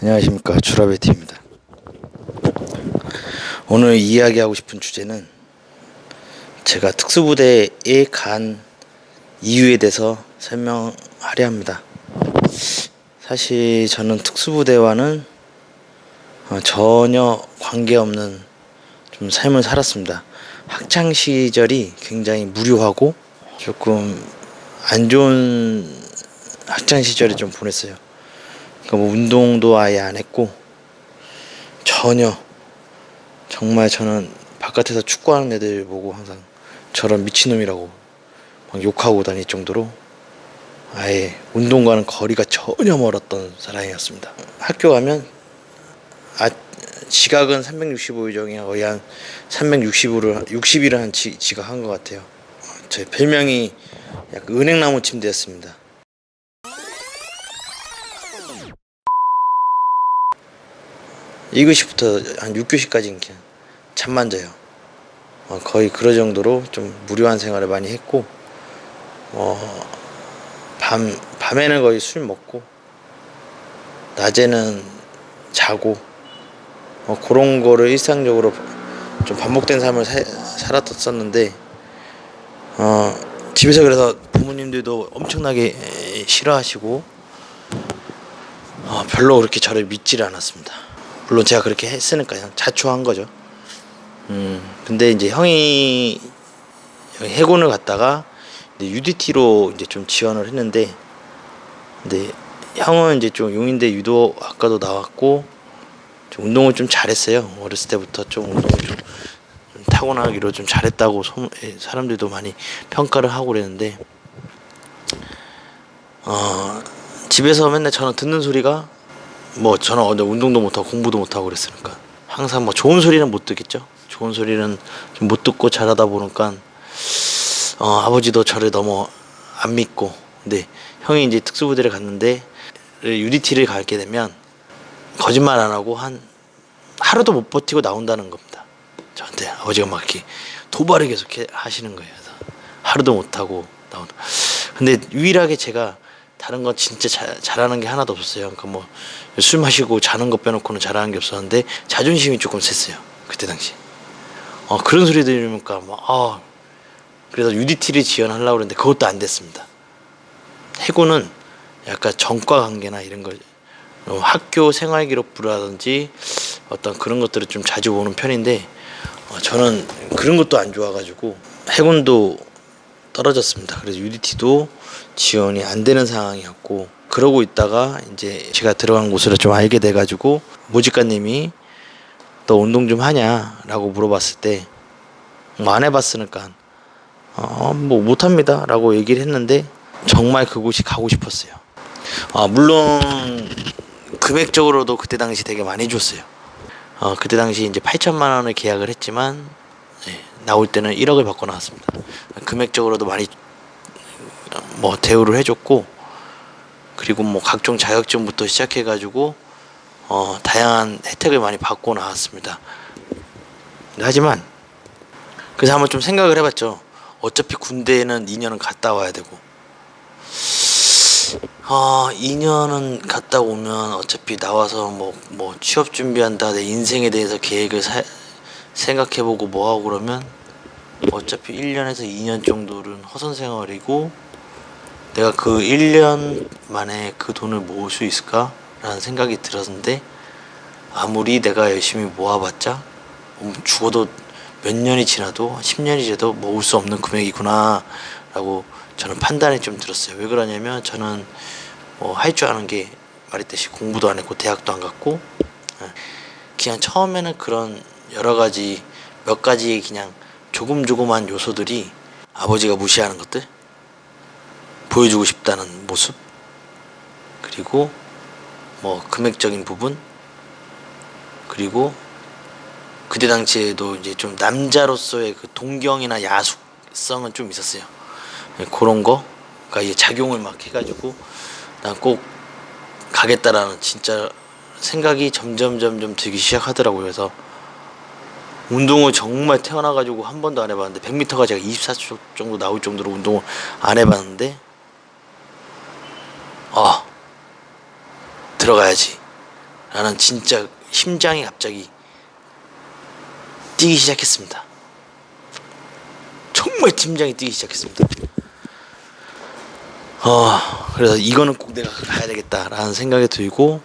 안녕하십니까 주라베티입니다. 오늘 이야기하고 싶은 주제는 제가 특수부대에 간 이유에 대해서 설명하려 합니다. 사실 저는 특수부대와는 어, 전혀 관계없는 좀 삶을 살았습니다. 학창 시절이 굉장히 무료하고 조금 안 좋은 학창 시절을 좀 보냈어요. 그러니까 뭐 운동도 아예 안 했고 전혀 정말 저는 바깥에서 축구하는 애들 보고 항상 저런 미친놈이라고 막 욕하고 다닐 정도로 아예 운동과는 거리가 전혀 멀었던 사람이었습니다. 학교 가면 아 지각은 365일 중에 거의 한 360일을 60일을 한 지, 지각한 것 같아요. 제 별명이 약간 은행나무 침대였습니다. 일교시부터 한 6교시까지는 그냥 잠만 자요. 어, 거의 그럴 정도로 좀 무료한 생활을 많이 했고, 어, 밤, 밤에는 거의 술 먹고, 낮에는 자고, 어, 그런 거를 일상적으로 좀 반복된 삶을 사, 살았었는데, 어, 집에서 그래서 부모님들도 엄청나게 에, 싫어하시고, 어, 별로 그렇게 저를 믿지를 않았습니다. 물론 제가 그렇게 했으니까 그냥 자초한 거죠. 음, 근데 이제 형이 해군을 갔다가 이제 UDT로 이제 좀 지원을 했는데, 근데 형은 이제 좀 용인대 유도 학과도 나왔고, 좀 운동을 좀 잘했어요. 어렸을 때부터 좀 운동을 좀, 좀 타고나기로 좀 잘했다고 소문- 예, 사람들도 많이 평가를 하고 그랬는데, 어, 집에서 맨날 저는 듣는 소리가 뭐 저는 어제 운동도 못하고 공부도 못하고 그랬으니까 항상 뭐 좋은 소리는 못 듣겠죠. 좋은 소리는 좀못 듣고 자라다 보니까 어, 아버지도 저를 너무 안 믿고 근데 형이 이제 특수부대를 갔는데 UDT를 가게 되면 거짓말 안 하고 한 하루도 못 버티고 나온다는 겁니다. 저한테 아버지가 막 이렇게 도발을 계속 해- 하시는 거예요. 하루도 못 하고 나온다. 근데 유일하게 제가 다른 건 진짜 자, 잘하는 게 하나도 없었어요. 그러니까 뭐 술 마시고 자는 거 빼놓고는 잘하는 게 없었는데 자존심이 조금 셌어요. 그때 당시. 어 그런 소리 들으니까 막 아 그래서 UDT를 지원하려고 그랬는데 그것도 안 됐습니다. 해군은 약간 전과 관계나 이런 걸 어, 학교 생활 기록부라든지 어떤 그런 것들을 좀 자주 보는 편인데 어, 저는 그런 것도 안 좋아가지고 해군도 떨어졌습니다. 그래서 UDT도 지원이 안 되는 상황이었고 그러고 있다가 이제 제가 들어간 곳을 좀 알게 돼가지고 모직가님이 너 운동 좀 하냐라고 물어봤을 때 뭐 안 해봤으니까 어 뭐 못합니다라고 얘기를 했는데 정말 그곳이 가고 싶었어요. 아 물론 금액적으로도 그때 당시 되게 많이 줬어요. 어 그때 당시 이제 8천만 원을 계약을 했지만 네, 나올 때는 1억을 받고 나왔습니다. 금액적으로도 많이 뭐 대우를 해줬고 그리고 뭐 각종 자격증부터 시작해가지고 어 다양한 혜택을 많이 받고 나왔습니다. 하지만 그래서 한번 좀 생각을 해봤죠. 어차피 군대에는 2년은 갔다 와야 되고 아 2년은 갔다 오면 어차피 나와서 뭐 뭐 취업 준비한다 내 인생에 대해서 계획을 사, 생각해보고 뭐하고 그러면 어차피 1년에서 2년 정도는 허선 생활이고 내가 그 1년 만에 그 돈을 모을 수 있을까라는 생각이 들었는데 아무리 내가 열심히 모아봤자 음, 죽어도 몇 년이 지나도 10년이 지나도 모을 수 없는 금액이구나 라고 저는 판단이 좀 들었어요 왜 그러냐면 저는 뭐 할줄 아는 게 말했듯이 공부도 안 했고 대학도 안 갔고 예. 그냥 처음에는 그런 여러 가지 몇 가지 그냥 조금 조금한 요소들이 아버지가 무시하는 것들 보여주고 싶다는 모습 그리고 뭐 금액적인 부분 그리고 그때 당시에도 이제 좀 남자로서의 그 동경이나 야숙성은 좀 있었어요. 네, 그런 거가 이제 작용을 막 해가지고 난 꼭 가겠다라는 진짜 생각이 점점 점점 들기 시작하더라고요. 그래서 운동을 정말 태어나가지고 한 번도 안 해봤는데 100m가 제가 24초 정도 나올 정도로 운동을 안 해봤는데 아 들어가야지 라는 진짜 심장이 갑자기 뛰기 시작했습니다. 정말 심장이 뛰기 시작했습니다. 어, 그래서 이거는 꼭 내가 가야 되겠다라는 생각이 들고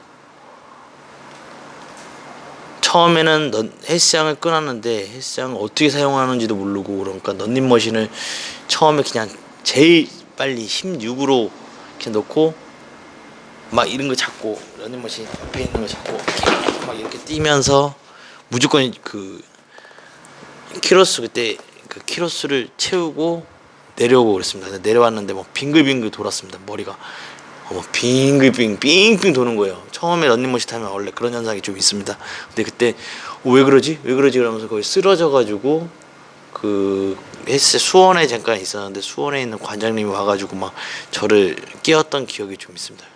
처음에는 넌 헬스장을 끊었는데 헬스장을 어떻게 사용하는지도 모르고 그러니까 런닝머신을 처음에 그냥 제일 빨리 16으로 이렇게 놓고 막 이런 거 잡고 런닝머신 옆에 있는 거 잡고 이렇게 막 이렇게 뛰면서 무조건 그 키로수 그때 그 키로수를 채우고 내려오고 그랬습니다. 내려왔는데 뭐 빙글빙글 돌았습니다. 머리가 빙글빙 빙빙 도는 거예요. 처음에 런닝머신 타면 원래 그런 현상이 좀 있습니다. 근데 그때 어, 왜 그러지? 왜 그러지? 그러면서 거의 쓰러져 가지고 그 헬스 수원에 잠깐 있었는데 수원에 있는 관장님이 와가지고 막 저를 깨웠던 기억이 좀 있습니다.